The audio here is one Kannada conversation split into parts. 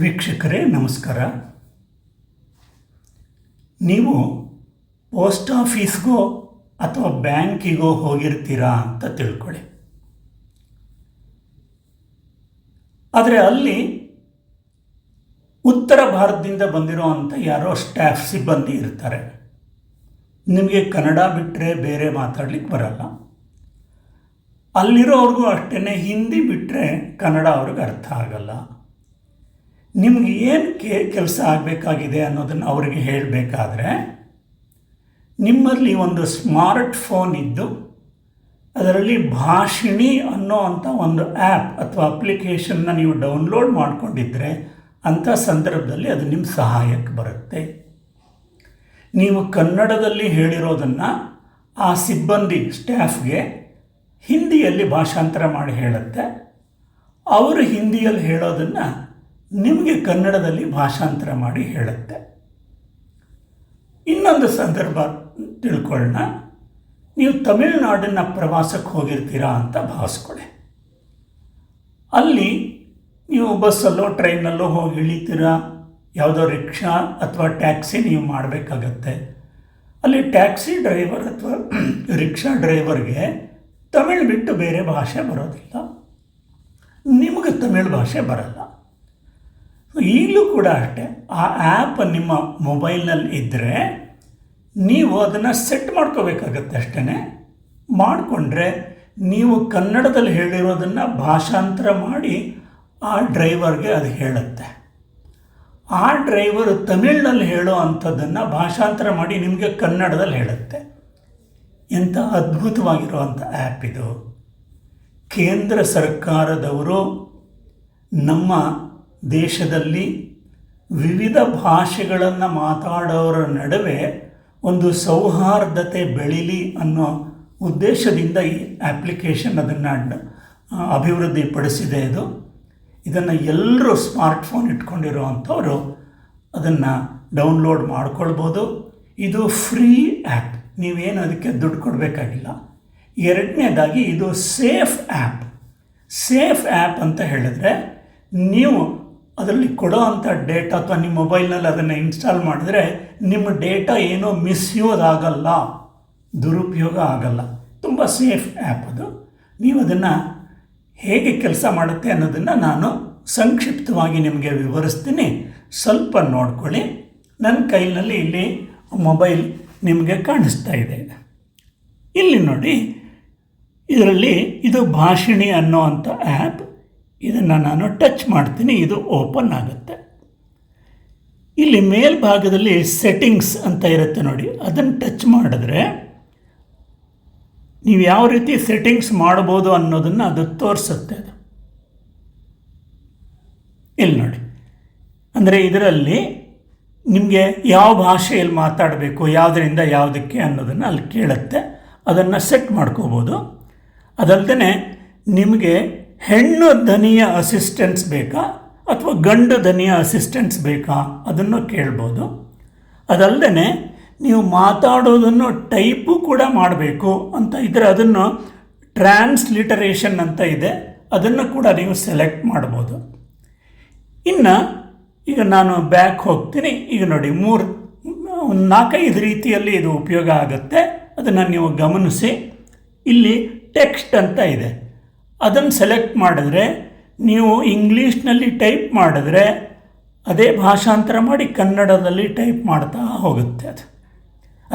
ವೀಕ್ಷಕರೇ, ನಮಸ್ಕಾರ. ನೀವು ಪೋಸ್ಟ್ ಆಫೀಸ್ಗೋ ಅಥವಾ ಬ್ಯಾಂಕಿಗೋ ಹೋಗಿರ್ತೀರಾ ಅಂತ ತಿಳ್ಕೊಳ್ಳಿ. ಆದರೆ ಅಲ್ಲಿ ಉತ್ತರ ಭಾರತದಿಂದ ಬಂದಿರೋ ಅಂಥ ಯಾರೋ ಸ್ಟಾಫ್ ಸಿಬ್ಬಂದಿ ಇರ್ತಾರೆ. ನಿಮಗೆ ಕನ್ನಡ ಬಿಟ್ಟರೆ ಬೇರೆ ಮಾತಾಡ್ಲಿಕ್ಕೆ ಬರಲ್ಲ. ಅಲ್ಲಿರೋವ್ರಿಗೂ ಅಷ್ಟೇ ಹಿಂದಿ ಬಿಟ್ಟರೆ ಕನ್ನಡ ಅವ್ರಿಗೆ ಅರ್ಥ ಆಗಲ್ಲ. ನಿಮ್ಗೆ ಏನು ಕೆಲಸ ಆಗಬೇಕಾಗಿದೆ ಅನ್ನೋದನ್ನು ಅವರಿಗೆ ಹೇಳಬೇಕಾದ್ರೆ, ನಿಮ್ಮಲ್ಲಿ ಒಂದು ಸ್ಮಾರ್ಟ್ ಫೋನ್ ಇದ್ದು, ಅದರಲ್ಲಿ ಭಾಷಿಣಿ ಅನ್ನೋ ಅಂಥ ಒಂದು ಆ್ಯಪ್ ಅಥವಾ ಅಪ್ಲಿಕೇಶನ್ನ ನೀವು ಡೌನ್ಲೋಡ್ ಮಾಡಿಕೊಂಡಿದ್ದರೆ ಅಂಥ ಸಂದರ್ಭದಲ್ಲಿ ಅದು ನಿಮ್ಮ ಸಹಾಯಕ್ಕೆ ಬರುತ್ತೆ. ನೀವು ಕನ್ನಡದಲ್ಲಿ ಹೇಳಿರೋದನ್ನು ಆ ಸಿಬ್ಬಂದಿ ಸ್ಟಾಫ್ಗೆ ಹಿಂದಿಯಲ್ಲಿ ಭಾಷಾಂತರ ಮಾಡಿ ಹೇಳುತ್ತೆ. ಅವರು ಹಿಂದಿಯಲ್ಲಿ ಹೇಳೋದನ್ನು ನಿಮಗೆ ಕನ್ನಡದಲ್ಲಿ ಭಾಷಾಂತರ ಮಾಡಿ ಹೇಳುತ್ತೆ. ಇನ್ನೊಂದು ಸಂದರ್ಭ ತಿಳ್ಕೊಳ್ಳೋಣ. ನೀವು ತಮಿಳುನಾಡಿನ ಪ್ರವಾಸಕ್ಕೆ ಹೋಗಿರ್ತೀರಾ ಅಂತ ಭಾವಿಸ್ಕೊಳ್ಳಿ. ಅಲ್ಲಿ ನೀವು ಬಸ್ಸಲ್ಲೋ, ಟ್ರೈನಲ್ಲೋ ಹೋಗಿ ಇಳಿತೀರಾ? ಯಾವುದೋ ರಿಕ್ಷಾ ಅಥವಾ ಟ್ಯಾಕ್ಸಿ ನೀವು ಮಾಡಬೇಕಾಗತ್ತೆ. ಅಲ್ಲಿ ಟ್ಯಾಕ್ಸಿ ಡ್ರೈವರ್ ಅಥವಾ ರಿಕ್ಷಾ ಡ್ರೈವರ್ಗೆ ತಮಿಳು ಬಿಟ್ಟು ಬೇರೆ ಭಾಷೆ ಬರೋದಿಲ್ಲ. ನಿಮಗೆ ತಮಿಳು ಭಾಷೆ ಬರಲ್ಲ. ಈಗಲೂ ಕೂಡ ಅಷ್ಟೆ. ಆ ಆ್ಯಪ್ ನಿಮ್ಮ ಮೊಬೈಲ್ನಲ್ಲಿ ಇದ್ದರೆ ನೀವು ಅದನ್ನು ಸೆಟ್ ಮಾಡ್ಕೋಬೇಕಾಗತ್ತೆ ಅಷ್ಟೇ ಮಾಡಿಕೊಂಡ್ರೆ ನೀವು ಕನ್ನಡದಲ್ಲಿ ಹೇಳಿರೋದನ್ನು ಭಾಷಾಂತರ ಮಾಡಿ ಆ ಡ್ರೈವರ್ಗೆ ಅದು ಹೇಳುತ್ತೆ. ಆ ಡ್ರೈವರು ತಮಿಳ್ನಲ್ಲಿ ಹೇಳೋ ಅಂಥದ್ದನ್ನು ಭಾಷಾಂತರ ಮಾಡಿ ನಿಮಗೆ ಕನ್ನಡದಲ್ಲಿ ಹೇಳುತ್ತೆ. ಎಂಥ ಅದ್ಭುತವಾಗಿರುವಂಥ ಆ್ಯಪ್ ಇದು. ಕೇಂದ್ರ ಸರ್ಕಾರದವರು ನಮ್ಮ ದೇಶದಲ್ಲಿ ವಿವಿಧ ಭಾಷೆಗಳನ್ನು ಮಾತಾಡೋರ ನಡುವೆ ಒಂದು ಸೌಹಾರ್ದತೆ ಬೆಳೀಲಿ ಅನ್ನೋ ಉದ್ದೇಶದಿಂದ ಈ ಆ್ಯಪ್ಲಿಕೇಶನ್ ಅದನ್ನು ಅಭಿವೃದ್ಧಿಪಡಿಸಿದೆ ಇದು. ಇದನ್ನು ಎಲ್ಲರೂ ಸ್ಮಾರ್ಟ್ಫೋನ್ ಇಟ್ಕೊಂಡಿರುವಂಥವರು ಅದನ್ನು ಡೌನ್ಲೋಡ್ ಮಾಡ್ಕೊಳ್ಬೋದು. ಇದು ಫ್ರೀ ಆ್ಯಪ್ ನೀವೇನು ಅದಕ್ಕೆ ದುಡ್ಡು ಕೊಡಬೇಕಾಗಿಲ್ಲ. ಎರಡನೇದಾಗಿ ಇದು ಸೇಫ್ ಆ್ಯಪ್ ಸೇಫ್ ಆ್ಯಪ್ ಅಂತ ಹೇಳಿದ್ರೆ ನೀವು ಅದರಲ್ಲಿ ಕೊಡೋ ಅಂಥ ಡೇಟಾ ಅಥವಾ ನಿಮ್ಮ ಮೊಬೈಲ್ನಲ್ಲಿ ಅದನ್ನು ಇನ್ಸ್ಟಾಲ್ ಮಾಡಿದ್ರೆ ನಿಮ್ಮ ಡೇಟಾ ಏನೋ ಮಿಸ್ಯೂಸ್ ಆಗಲ್ಲ ದುರುಪಯೋಗ ಆಗಲ್ಲ. ತುಂಬ ಸೇಫ್ ಆ್ಯಪ್ ಅದು. ನೀವು ಅದನ್ನು ಹೇಗೆ ಕೆಲಸ ಮಾಡುತ್ತೆ ಅನ್ನೋದನ್ನು ನಾನು ಸಂಕ್ಷಿಪ್ತವಾಗಿ ನಿಮಗೆ ವಿವರಿಸ್ತೀನಿ. ಸ್ವಲ್ಪ ನೋಡ್ಕೊಳ್ಳಿ. ನನ್ನ ಕೈನಲ್ಲಿ ಇಲ್ಲಿ ಮೊಬೈಲ್ ನಿಮಗೆ ಕಾಣಿಸ್ತಾ ಇದೆ. ಇಲ್ಲಿ ನೋಡಿ, ಇದರಲ್ಲಿ ಇದು ಭಾಷಿಣಿ ಅನ್ನೋ ಅಂಥ ಆ್ಯಪ್ ಇದನ್ನು ನಾನು ಟಚ್ ಮಾಡ್ತೀನಿ, ಇದು ಓಪನ್ ಆಗುತ್ತೆ. ಇಲ್ಲಿ ಮೇಲ್ಭಾಗದಲ್ಲಿ ಸೆಟ್ಟಿಂಗ್ಸ್ ಅಂತ ಇರುತ್ತೆ ನೋಡಿ, ಅದನ್ನು ಟಚ್ ಮಾಡಿದ್ರೆ ನೀವು ಯಾವ ರೀತಿ ಸೆಟ್ಟಿಂಗ್ಸ್ ಮಾಡ್ಬೋದು ಅನ್ನೋದನ್ನು ಅದು ತೋರಿಸುತ್ತೆ ಅದು. ಇಲ್ಲಿ ನೋಡಿ, ಅಂದರೆ ಇದರಲ್ಲಿ ನಿಮಗೆ ಯಾವ ಭಾಷೆಯಲ್ಲಿ ಮಾತಾಡಬೇಕು, ಯಾವುದರಿಂದ ಯಾವುದಕ್ಕೆ ಅನ್ನೋದನ್ನು ಅಲ್ಲಿ ಕೇಳುತ್ತೆ. ಅದನ್ನು ಸೆಟ್ ಮಾಡ್ಕೋಬೋದು. ಅದಲ್ಲದೆ ನಿಮಗೆ ಹೆಣ್ಣು ಧನಿಯ ಅಸಿಸ್ಟೆನ್ಸ್ ಬೇಕಾ ಅಥವಾ ಗಂಡು ಧನಿಯ ಅಸಿಸ್ಟೆನ್ಸ್ ಬೇಕಾ ಅದನ್ನು ಕೇಳ್ಬೋದು. ಅದಲ್ಲದೆ ನೀವು ಮಾತಾಡೋದನ್ನು ಟೈಪು ಕೂಡ ಮಾಡಬೇಕು ಅಂತ ಇದ್ದರೆ ಅದನ್ನು ಟ್ರಾನ್ಸ್ಲಿಟರೇಷನ್ ಅಂತ ಇದೆ. ಅದನ್ನು ಕೂಡ ನೀವು ಸೆಲೆಕ್ಟ್ ಮಾಡ್ಬೋದು. ಇನ್ನು ಈಗ ನಾನು ಬ್ಯಾಕ್ ಹೋಗ್ತೀನಿ. ಈಗ ನೋಡಿ ಮೂರು, ಒಂದು ನಾಲ್ಕೈದು ರೀತಿಯಲ್ಲಿ ಇದು ಉಪಯೋಗ ಆಗುತ್ತೆ. ಅದನ್ನು ನೀವು ಗಮನಿಸಿ. ಇಲ್ಲಿ ಟೆಕ್ಸ್ಟ್ ಅಂತ ಇದೆ. ಅದನ್ನು ಸೆಲೆಕ್ಟ್ ಮಾಡಿದ್ರೆ ನೀವು ಇಂಗ್ಲೀಷ್ನಲ್ಲಿ ಟೈಪ್ ಮಾಡಿದ್ರೆ ಅದೇ ಭಾಷಾಂತರ ಮಾಡಿ ಕನ್ನಡದಲ್ಲಿ ಟೈಪ್ ಮಾಡ್ತಾ ಹೋಗುತ್ತೆ ಅದು.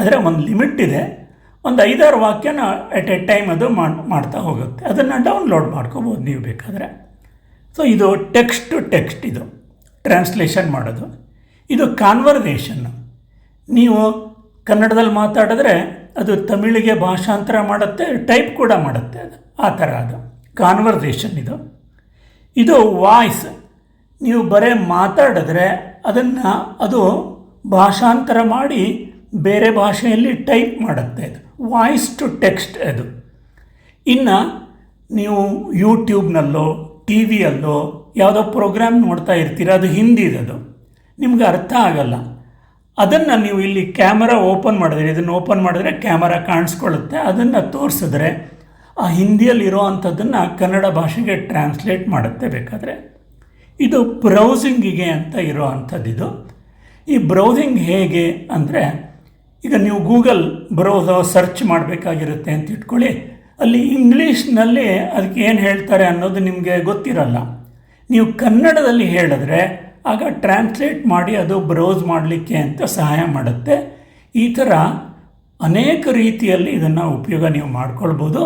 ಆದರೆ ಒಂದು ಲಿಮಿಟ್ ಇದೆ. ಒಂದು ಐದಾರು ವಾಕ್ಯನ ಎಟ್ ಎ ಟೈಮ್ ಅದು ಮಾಡ್ತಾ ಹೋಗುತ್ತೆ. ಅದನ್ನು ಡೌನ್ಲೋಡ್ ಮಾಡ್ಕೋಬೋದು ನೀವು ಬೇಕಾದರೆ. ಸೊ ಇದು ಟೆಕ್ಸ್ಟ್ ಟು ಟೆಕ್ಸ್ಟ್ ಇದು. ಟ್ರಾನ್ಸ್ಲೇಷನ್ ಮಾಡೋದು. ಇದು ಕಾನ್ವರ್ಸೇಷನ್ನು ನೀವು ಕನ್ನಡದಲ್ಲಿ ಮಾತಾಡಿದ್ರೆ ಅದು ತಮಿಳಿಗೆ ಭಾಷಾಂತರ ಮಾಡುತ್ತೆ ಟೈಪ್ ಕೂಡ ಮಾಡುತ್ತೆ ಅದು. ಆ ಥರ ಅದು. ಕಾನ್ವರ್ಸೇಷನ್ ಇದು. ಇದು ವಾಯ್ಸ್ ನೀವು ಬರೇ ಮಾತಾಡಿದ್ರೆ ಅದನ್ನು ಅದು ಭಾಷಾಂತರ ಮಾಡಿ ಬೇರೆ ಭಾಷೆಯಲ್ಲಿ ಟೈಪ್ ಮಾಡುತ್ತೆ ಇದು. ವಾಯ್ಸ್ ಟು ಟೆಕ್ಸ್ಟ್ ಅದು. ಇನ್ನು ನೀವು ಯೂಟ್ಯೂಬ್ನಲ್ಲೋ ಟಿ ವಿಯಲ್ಲೋ ಯಾವುದೋ ಪ್ರೋಗ್ರಾಮ್ ನೋಡ್ತಾ ಇರ್ತೀರ, ಅದು ಹಿಂದಿದದು ನಿಮ್ಗೆ ಅರ್ಥ ಆಗಲ್ಲ. ಅದನ್ನು ನೀವು ಇಲ್ಲಿ ಕ್ಯಾಮರಾ ಓಪನ್ ಮಾಡಿದ್ರೆ, ಇದನ್ನು ಓಪನ್ ಮಾಡಿದ್ರೆ ಕ್ಯಾಮರಾ ಕಾಣಿಸ್ಕೊಳ್ಳುತ್ತೆ, ಅದನ್ನು ತೋರಿಸಿದ್ರೆ ಆ ಹಿಂದಿಯಲ್ಲಿರೋ ಅಂಥದ್ದನ್ನು ಕನ್ನಡ ಭಾಷೆಗೆ ಟ್ರಾನ್ಸ್ಲೇಟ್ ಮಾಡುತ್ತೆ ಬೇಕಾದರೆ. ಇದು ಬ್ರೌಸಿಂಗಿಗೆ ಅಂತ ಇರೋ ಅಂಥದ್ದಿದು ಈ ಬ್ರೌಸಿಂಗ್ ಹೇಗೆ ಅಂದರೆ, ಈಗ ನೀವು ಗೂಗಲ್ ಬ್ರೌಸ ಸರ್ಚ್ ಮಾಡಬೇಕಾಗಿರುತ್ತೆ ಅಂತ ಇಟ್ಕೊಳ್ಳಿ. ಅಲ್ಲಿ ಇಂಗ್ಲೀಷ್ನಲ್ಲಿ ಅದಕ್ಕೆ ಏನು ಹೇಳ್ತಾರೆ ಅನ್ನೋದು ನಿಮಗೆ ಗೊತ್ತಿರಲ್ಲ. ನೀವು ಕನ್ನಡದಲ್ಲಿ ಹೇಳಿದ್ರೆ ಆಗ ಟ್ರಾನ್ಸ್ಲೇಟ್ ಮಾಡಿ ಅದು ಬ್ರೌಸ್ ಮಾಡಲಿಕ್ಕೆ ಅಂತ ಸಹಾಯ ಮಾಡುತ್ತೆ. ಈ ಥರ ಅನೇಕ ರೀತಿಯಲ್ಲಿ ಇದನ್ನು ಉಪಯೋಗ ನೀವು ಮಾಡ್ಕೊಳ್ಬೋದು.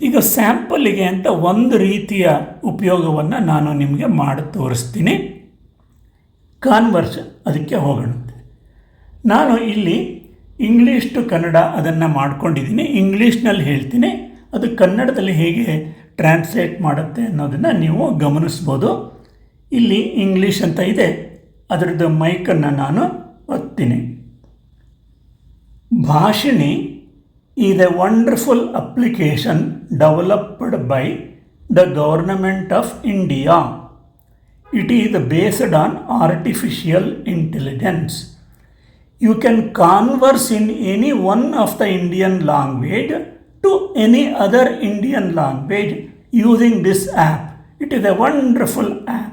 ಈಗ ಸ್ಯಾಂಪಲ್ಲಿಗೆ ಅಂತ ಒಂದು ರೀತಿಯ ಉಪಯೋಗವನ್ನು ನಾನು ನಿಮಗೆ ಮಾಡಿ ತೋರಿಸ್ತೀನಿ. ಕಾನ್ವರ್ಷನ್ ಅದಕ್ಕೆ ಹೋಗೋಣಂತೆ ನಾನು ಇಲ್ಲಿ ಇಂಗ್ಲೀಷ್ ಟು ಕನ್ನಡ ಅದನ್ನು ಮಾಡ್ಕೊಂಡಿದ್ದೀನಿ. ಇಂಗ್ಲೀಷ್ನಲ್ಲಿ ಹೇಳ್ತೀನಿ. ಅದು ಕನ್ನಡದಲ್ಲಿ ಹೇಗೆ ಟ್ರಾನ್ಸ್ಲೇಟ್ ಮಾಡುತ್ತೆ ಅನ್ನೋದನ್ನು ನೀವು ಗಮನಿಸ್ಬೋದು. ಇಲ್ಲಿ ಇಂಗ್ಲೀಷ್ ಅಂತ ಇದೆ. ಅದರದ್ದು ಮೈಕನ್ನು ನಾನು ಒತ್ತೀನಿ. Bhashini is a wonderful application developed by the government of India. It is based on artificial intelligence. You can converse in any one of the Indian language to any other Indian language using this app. It is a wonderful app.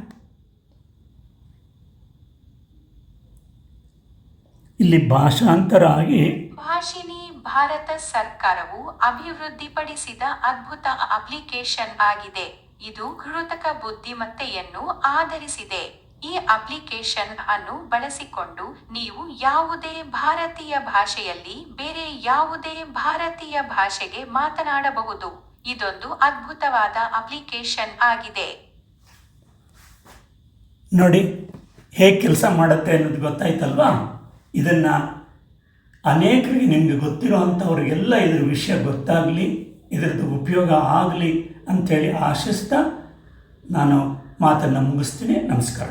ಇಲ್ಲಿ ಭಾಷಾಂತರ ಆಗಿ ಭಾಷಿಣಿ ಭಾರತ ಸರ್ಕಾರವು ಅಭಿವೃದ್ಧಿಪಡಿಸಿದ ಅದ್ಭುತ ಅಪ್ಲಿಕೇಶನ್ ಆಗಿದೆ. ಇದು ಕೃತಕ ಬುದ್ಧಿಮತ್ತೆಯನ್ನು ಆಧರಿಸಿದೆ. ಈ ಅಪ್ಲಿಕೇಶನ್ ಅನ್ನು ಬಳಸಿಕೊಂಡು ನೀವು ಯಾವುದೇ ಭಾರತೀಯ ಭಾಷೆಯಲ್ಲಿ ಬೇರೆ ಯಾವುದೇ ಭಾರತೀಯ ಭಾಷೆಗೆ ಮಾತನಾಡಬಹುದು. ಇದೊಂದು ಅದ್ಭುತವಾದ ಅಪ್ಲಿಕೇಶನ್ ಆಗಿದೆ. ನೋಡಿ, ಹೇಗೆ ಕೆಲಸ ಮಾಡುತ್ತೆ ಅನ್ನೋದು ಗೊತ್ತಾಯ್ತಲ್ವಾ? ಇದನ್ನು ಅನೇಕರಿಗೆ ನಿಮಗೆ ಗೊತ್ತಿರೋ ಅಂಥವ್ರಿಗೆಲ್ಲ ಇದ್ರ ವಿಷಯ ಗೊತ್ತಾಗಲಿ, ಇದರದ್ದು ಉಪಯೋಗ ಆಗಲಿ ಅಂಥೇಳಿ ಆಶಿಸ್ತಾ ನಾನು ಮಾತನ್ನು ಮುಗಿಸ್ತೀನಿ. ನಮಸ್ಕಾರ.